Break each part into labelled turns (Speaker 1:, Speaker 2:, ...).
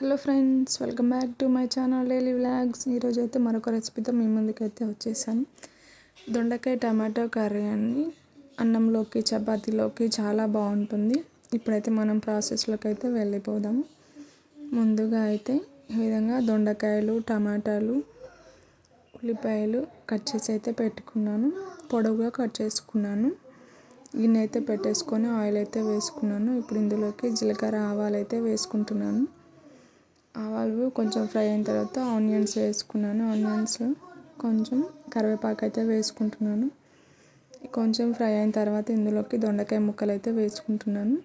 Speaker 1: Hello friends welcome back to my channel daily vlogs ఈరోజు అయితే మరొక రెసిపీతో మీ ముందుకైతే వచ్చేసాను. దొండకాయ టమాటో కర్రీ అని అన్నంలోకి చపాతీలోకి చాలా బాగుంటుంది. ఇప్పుడైతే మనం ప్రాసెస్లోకి అయితే వెళ్ళిపోదాము ముందుగా అయితే ఈ విధంగా దొండకాయలు టమాటాలు ఉల్లిపాయలు కట్ చేసి అయితే పెట్టుకున్నాను. పొడవుగా కట్ చేసుకున్నాను. గిన్నె అయితే పెట్టేసుకొని ఆయిల్ అయితే వేసుకున్నాను. ఇప్పుడు ఇందులోకి జీలకర్ర ఆవాలు అయితే వేసుకుంటున్నాను. ఆవాలు కొంచెం ఫ్రై అయిన తర్వాత ఆనియన్స్ వేసుకున్నాను. ఆనియన్స్ కొంచెం కరివేపాకు అయితే వేసుకుంటున్నాను. కొంచెం ఫ్రై అయిన తర్వాత ఇందులోకి దొండకాయ ముక్కలు అయితే వేసుకుంటున్నాను.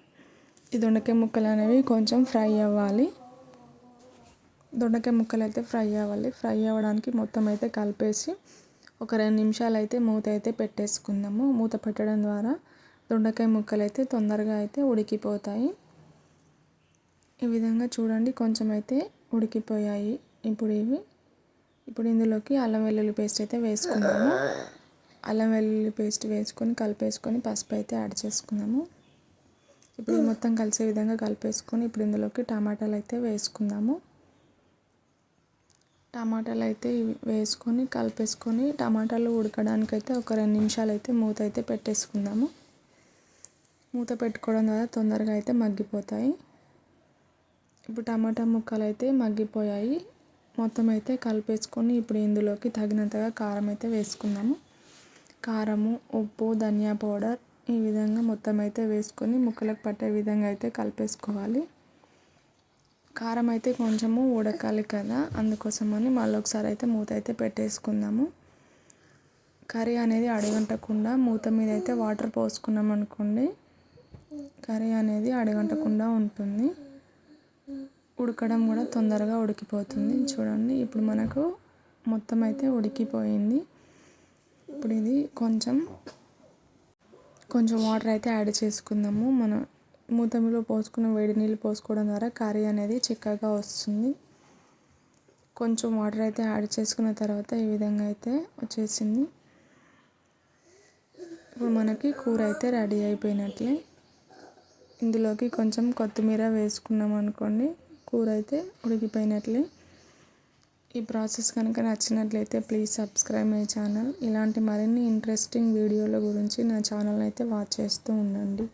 Speaker 1: ఈ దొండకాయ ముక్కలు అనేవి కొంచెం ఫ్రై అవ్వాలి. దొండకాయ ముక్కలు అయితే ఫ్రై అవ్వాలి. ఫ్రై అవ్వడానికి మొత్తం అయితే కలిపేసి ఒక రెండు నిమిషాలు అయితే మూత అయితే పెట్టేసుకుందాము. మూత పెట్టడం ద్వారా దొండకాయ ముక్కలు అయితే తొందరగా అయితే ఉడికిపోతాయి. ఈ విధంగా చూడండి కొంచెం అయితే ఉడికిపోయాయి. ఇప్పుడు ఇవి ఇప్పుడు ఇందులోకి అల్లం వెల్లుల్లి పేస్ట్ అయితే వేసుకున్నాము అల్లం వెల్లుల్లి పేస్ట్ వేసుకొని కలిపేసుకొని పసుపు అయితే యాడ్ చేసుకుందాము. ఇప్పుడు మొత్తం కలిసే విధంగా కలిపేసుకొని ఇప్పుడు ఇందులోకి టమాటాలు అయితే వేసుకుందాము. టమాటాలు అయితే వేసుకొని కలిపేసుకొని టమాటాలు ఉడకడానికైతే ఒక రెండు నిమిషాలు అయితే మూత అయితే పెట్టేసుకుందాము. మూత పెట్టుకోవడం ద్వారా తొందరగా అయితే మగ్గిపోతాయి. ఇప్పుడు టమాటా ముక్కలు అయితే మగ్గిపోయాయి. మొత్తం అయితే కలిపేసుకొని ఇప్పుడు ఇందులోకి తగినంతగా కారం అయితే వేసుకుందాము. కారము ఉప్పు ధనియా పౌడర్ ఈ విధంగా మొత్తం అయితే వేసుకొని ముక్కలకు పట్టే విధంగా అయితే కలిపేసుకోవాలి. కారం అయితే కొంచెము ఉడకాలి కదా అందుకోసమని మళ్ళీ ఒకసారి అయితే మూత అయితే పెట్టేసుకుందాము. కర్రీ అనేది అడగంటకుండా మూత మీద అయితే వాటర్ పోసుకున్నాం అనుకోండి కర్రీ అనేది అడగంటకుండా ఉంటుంది. ఉడకడం కూడా తొందరగా ఉడికిపోతుంది. చూడండి ఇప్పుడు మనకు మొత్తం అయితే ఉడికిపోయింది. ఇప్పుడు ఇది కొంచెం కొంచెం వాటర్ అయితే యాడ్ చేసుకుందాము. మనం మూతమిలో పోసుకున్న వేడి నీళ్ళు పోసుకోవడం ద్వారా కర్రీ అనేది చిక్కగా వస్తుంది. కొంచెం వాటర్ అయితే యాడ్ చేసుకున్న తర్వాత ఈ విధంగా అయితే వచ్చేసింది. ఇప్పుడు మనకి కూర అయితే రెడీ అయిపోయినట్లే. ఇందులోకి కొంచెం కొత్తిమీర వేసుకున్నాం అనుకోండి కూర అయితే ఉడికిపోయినట్లే. ఈ ప్రాసెస్ కనుక నచ్చినట్లయితే ప్లీజ్ సబ్స్క్రైబ్ మై ఛానల్. ఇలాంటి మరిన్ని ఇంట్రెస్టింగ్ వీడియోల గురించి నా ఛానల్ అయితే వాచ్ చేస్తూ ఉండండి.